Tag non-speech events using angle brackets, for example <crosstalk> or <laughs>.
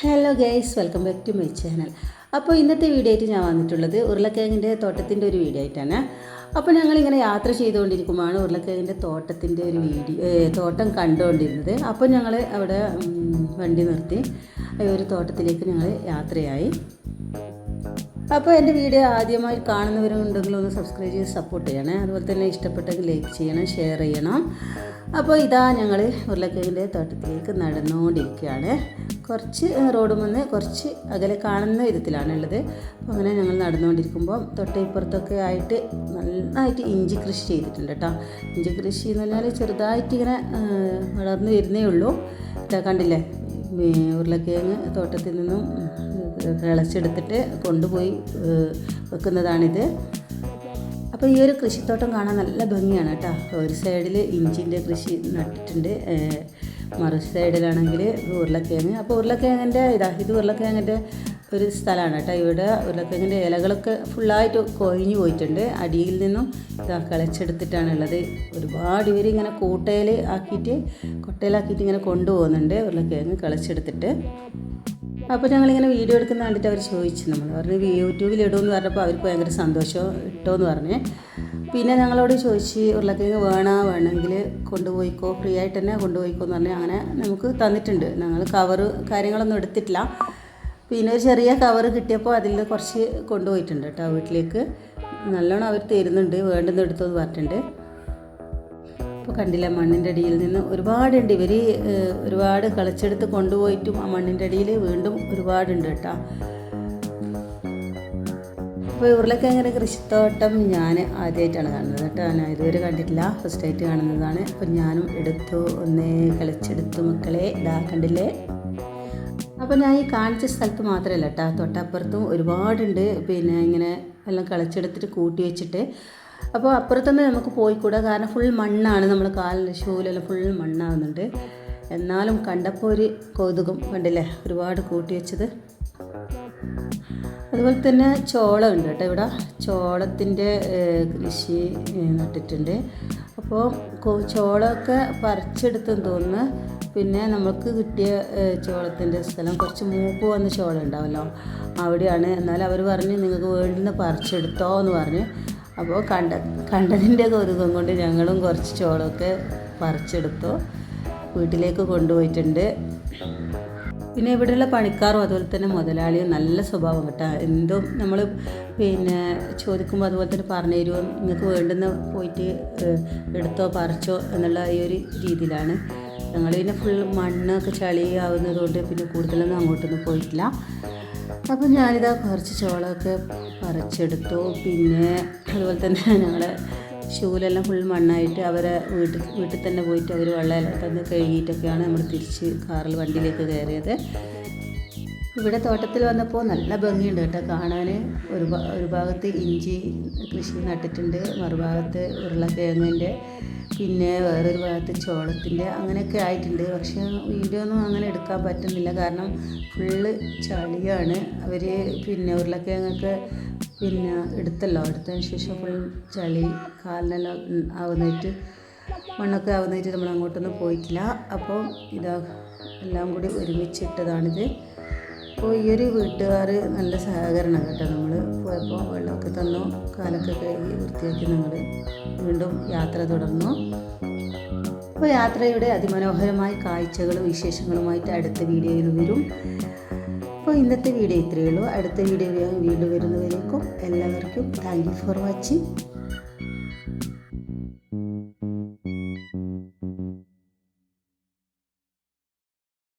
Hello guys welcome back to my channel അപ്പോൾ ഇന്നത്തെ video ആയിട്ട് ഞാൻ വന്നിട്ടുള്ളത് ഉരുളക്കിഴങ്ങിന്റെ തോട്ടത്തിന്റെ ഒരു വീഡിയോ ആയിട്ടാണ്. അപ്പോൾ ഞങ്ങളിങ്ങനെ യാത്ര ചെയ്തുകൊണ്ടിരിക്കുമ്പോഴാണ് ഉരുളക്കിഴങ്ങിന്റെ തോട്ടത്തിന്റെ ഒരു വീഡിയോ തോട്ടം കണ്ടുകൊണ്ടിരുന്നത്. അപ്പോൾ ഞങ്ങൾ അവിടെ വണ്ടി നിർത്തി ഒരു തോട്ടത്തിലേക്ക് ഞങ്ങൾ യാത്രയായി. അപ്പോൾ എന്റെ വീഡിയോ ആദ്യമായി കാണുന്നവരുണ്ടെങ്കിൽ ഒന്ന് സബ്സ്ക്രൈബ് ചെയ്ത് സപ്പോർട്ട് ചെയ്യണേ. അതുപോലെ തന്നെ ഇഷ്ടപ്പെട്ടെങ്കിൽ ലൈക്ക് ചെയ്യണം ഷെയർ ചെയ്യണം. അപ്പോൾ ഇതാ ഞങ്ങൾ ഉരുളക്കിഴങ്ങിന്റെ തോട്ടത്തിലേക്ക് നടന്നുകൊണ്ടിരിക്കുകയാണ്. കുറച്ച് റോഡ് വന്ന് കുറച്ച് അകലെ കാണുന്ന വിധത്തിലാണ് ഉള്ളത്. അപ്പോൾ അങ്ങനെ ഞങ്ങൾ നടന്നുകൊണ്ടിരിക്കുമ്പോൾ തൊട്ടിപ്പുറത്തൊക്കെ ആയിട്ട് നന്നായിട്ട് ഇഞ്ചി കൃഷി ചെയ്തിട്ടുണ്ട് കേട്ടോ. ഇഞ്ചി കൃഷി എന്ന് പറഞ്ഞാൽ ചെറുതായിട്ട് ഇങ്ങനെ വളർന്നു വരുന്നേ ഉള്ളൂ. കണ്ടില്ലേ? ഉരുളക്കിഴങ്ങ് തോട്ടത്തിൽ നിന്നും കിളച്ചെടുത്തിട്ട് കൊണ്ടുപോയി വെക്കുന്നതാണിത്. അപ്പോൾ ഈ ഒരു കൃഷിത്തോട്ടം കാണാൻ നല്ല ഭംഗിയാണ് കേട്ടോ. ഒരു സൈഡിൽ ഇഞ്ചിന്റെ കൃഷി നട്ടിട്ടുണ്ട് മറു സൈഡിലാണെങ്കിൽ ഉരുളക്കിഴങ്ങ്. അപ്പോൾ ഉരുളക്കിഴങ്ങിന്റെ ഇതാ ഇത് ഉരുളക്കിഴങ്ങിന്റെ ഒരു സ്ഥലമാണ് കേട്ടോ. ഇവിടെ ഉരുളക്കിഴങ്ങിന്റെ ഇലകളൊക്കെ ഫുള്ളായിട്ട് കൊഴിഞ്ഞു പോയിട്ടുണ്ട്. അടിയിൽ നിന്നും ഇതാ കിളച്ചെടുത്തിട്ടാണ് ഉള്ളത്. ഒരുപാട് ഇവർ ഇങ്ങനെ കൂട്ടയിൽ ആക്കിയിട്ട് കൊട്ടയിലാക്കിയിട്ട് ഇങ്ങനെ കൊണ്ടുപോകുന്നുണ്ട് ഉരുളക്കിഴങ്ങ് കിളച്ചെടുത്തിട്ട്. അപ്പോൾ ഞങ്ങളിങ്ങനെ വീഡിയോ എടുക്കുന്ന കണ്ടിട്ട് അവർ ചോദിച്ചു നമ്മൾ പറഞ്ഞു യൂട്യൂബിൽ ഇടുമെന്ന് പറഞ്ഞപ്പോൾ അവർക്ക് ഭയങ്കര സന്തോഷം ഇട്ടോന്ന് പറഞ്ഞ്. പിന്നെ ഞങ്ങളോട് ചോദിച്ച് ഉരുളക്കിഴങ്ങ് വേണോ? വേണമെങ്കിൽ കൊണ്ടുപോയിക്കോ. ഫ്രീ ആയിട്ട് തന്നെ കൊണ്ടുപോയിക്കോ എന്ന് പറഞ്ഞാൽ അങ്ങനെ നമുക്ക് തന്നിട്ടുണ്ട്. ഞങ്ങൾ കവറ് കാര്യങ്ങളൊന്നും എടുത്തിട്ടില്ല. പിന്നെ ഒരു ചെറിയ കവർ കിട്ടിയപ്പോൾ അതിൽ നിന്ന് കുറച്ച് കൊണ്ടുപോയിട്ടുണ്ട് കേട്ടോ വീട്ടിലേക്ക്. നല്ലോണം അവർ തരുന്നുണ്ട്. വേണ്ടുന്ന എടുത്തോന്ന് പറഞ്ഞിട്ടുണ്ട്. ഇപ്പോൾ കണ്ടില്ല മണ്ണിന്റെ അടിയിൽ നിന്ന് ഒരുപാടുണ്ട്. ഇവർ ഒരുപാട് കളിച്ചെടുത്ത് കൊണ്ടുപോയിട്ടും ആ മണ്ണിന്റെ അടിയിൽ വീണ്ടും ഒരുപാടുണ്ട് കേട്ടോ. അപ്പോൾ ഉരുളക്കിഴങ്ങിന്റെ കൃഷിത്തോട്ടം ഞാൻ ആദ്യമായിട്ടാണ് കാണുന്നത് കേട്ടോ. ഞാൻ ഇതുവരെ കണ്ടിട്ടില്ല. ഫസ്റ്റ് ആയിട്ട് കാണുന്നതാണ്. അപ്പം ഞാനും എടുത്തു ഒന്ന് കളിച്ചെടുത്തു മക്കളെ. ഇതാ കണ്ടില്ലേ? അപ്പോൾ ഞാൻ ഈ കാണിച്ച സ്ഥലത്ത് മാത്രമല്ല കേട്ടോ. തൊട്ടപ്പുറത്തും ഒരുപാടുണ്ട്. പിന്നെ ഇങ്ങനെ എല്ലാം കളിച്ചെടുത്തിട്ട് കൂട്ടി വെച്ചിട്ട് അപ്പോൾ അപ്പുറത്തന്നെ നമുക്ക് പോയിക്കൂടാ. കാരണം ഫുൾ മണ്ണാണ് നമ്മൾ കാലിന്റെ ഷൂലെല്ലാം ഫുൾ മണ്ണാവുന്നുണ്ട്. എന്നാലും കണ്ടപ്പോൾ ഒരു കൗതുകം കണ്ടില്ലേ? ഒരുപാട് കൂട്ടി വെച്ചത്. അതുപോലെ തന്നെ ചോളം ഉണ്ട് കേട്ടോ ഇവിടെ. ചോളത്തിന്റെ കൃഷി നട്ടിട്ടുണ്ട്. അപ്പോൾ ചോളമൊക്കെ പറിച്ചെടുത്തെന്ന് തോന്നുന്നു. പിന്നെ നമുക്ക് കിട്ടിയ ചോളത്തിന്റെ സ്ഥലം. കുറച്ച് മൂപ്പ് വന്ന ചോളം ഉണ്ടാവല്ലോ. അവിടെയാണ്. എന്നാൽ അവർ പറഞ്ഞ് നിങ്ങൾക്ക് വേണ്ടുന്ന പറിച്ചെടുത്തോ എന്ന് പറഞ്ഞ്. അപ്പോൾ കണ്ട കണ്ടതിന്റെ കൗതുകം കൊണ്ട് ഞങ്ങളും കുറച്ച് ചോളമൊക്കെ പറിച്ചെടുത്തു. വീട്ടിലേക്ക് കൊണ്ടുപോയിട്ടുണ്ട്. പിന്നെ ഇവിടെയുള്ള പണിക്കാരും അതുപോലെ തന്നെ മുതലാളിയും നല്ല സ്വഭാവം കേട്ടോ. എന്തും നമ്മൾ പിന്നെ ചോദിക്കുമ്പോൾ അതുപോലെ തന്നെ പറഞ്ഞു തരുമോ നിങ്ങൾക്ക് വേണ്ടുന്ന പോയിട്ട് എടുത്തോ പറിച്ചോ എന്നുള്ള ഈ ഒരു രീതിയിലാണ്. ഞങ്ങൾ പിന്നെ ഫുൾ മണ്ണൊക്കെ ചളിയാവുന്നത് കൊണ്ട് പിന്നെ കൂടുതലൊന്നും അങ്ങോട്ടൊന്നും പോയിട്ടില്ല. അപ്പം ഞാനിതാ കുറച്ച് ചോളമൊക്കെ പറിച്ചെടുത്തു. പിന്നെ അതുപോലെ തന്നെ <laughs> ഞങ്ങളെ ഷൂലെല്ലാം ഫുൾ മണ്ണായിട്ട് അവരെ വീട്ടിൽ വീട്ടിൽ തന്നെ പോയിട്ട് അവർ വെള്ളമെല്ലാം തന്നെ കഴുകിയിട്ടൊക്കെയാണ് നമ്മൾ തിരിച്ച് കാറിൽ വണ്ടിയിലേക്ക് കയറിയത്. ഇവിടെ തോട്ടത്തിൽ വന്നപ്പോൾ നല്ല ഭംഗിയുണ്ട് കേട്ടോ. കാണാൻ ഒരു ഒരു ഭാഗത്ത് ഇഞ്ചി കൃഷി നട്ടിട്ടുണ്ട് മറുഭാഗത്ത് ഉരുളക്കിഴങ്ങിന്റെ പിന്നെ വേറൊരു ഭാഗത്ത് ചോളത്തിന്റെ അങ്ങനെയൊക്കെ ആയിട്ടുണ്ട്. പക്ഷേ വീഡിയോ ഒന്നും അങ്ങനെ എടുക്കാൻ പറ്റുന്നില്ല. കാരണം ഫുള്ള് ചളിയാണ്. അവർ പിന്നെ ഉരുളക്കിഴങ്ങൊക്കെ പിന്നെ എടുത്തല്ലോ. എടുത്തതിന് ശേഷം ഫുൾ ചളി കാലിനെല്ലാം ആവുന്നിട്ട് മണ്ണൊക്കെ ആവുന്നിട്ട് നമ്മൾ അങ്ങോട്ടൊന്നും പോയിട്ടില്ല. അപ്പോൾ ഇതാ എല്ലാം കൂടി ഒരുമിച്ചിട്ടതാണിത്. അപ്പോൾ ഈ ഒരു വീട്ടുകാർ നല്ല സഹകരണം കേട്ടോ. നമ്മൾ പോയപ്പോൾ വെള്ളമൊക്കെ തന്നു കാലൊക്കെ കഴുകി വൃത്തിയാക്കി ഞങ്ങൾ വീണ്ടും യാത്ര തുടർന്നു. അപ്പോൾ യാത്രയുടെ അതിമനോഹരമായ കാഴ്ചകളും വിശേഷങ്ങളുമായിട്ട് അടുത്ത വീഡിയോയിൽ വരും. അപ്പോൾ ഇന്നത്തെ വീഡിയോ ഇത്രയേ ഉള്ളൂ. അടുത്ത വീഡിയോ വീണ്ടും വരുന്നവരേക്കും എല്ലാവർക്കും താങ്ക് യു ഫോർ വാച്ചിങ്.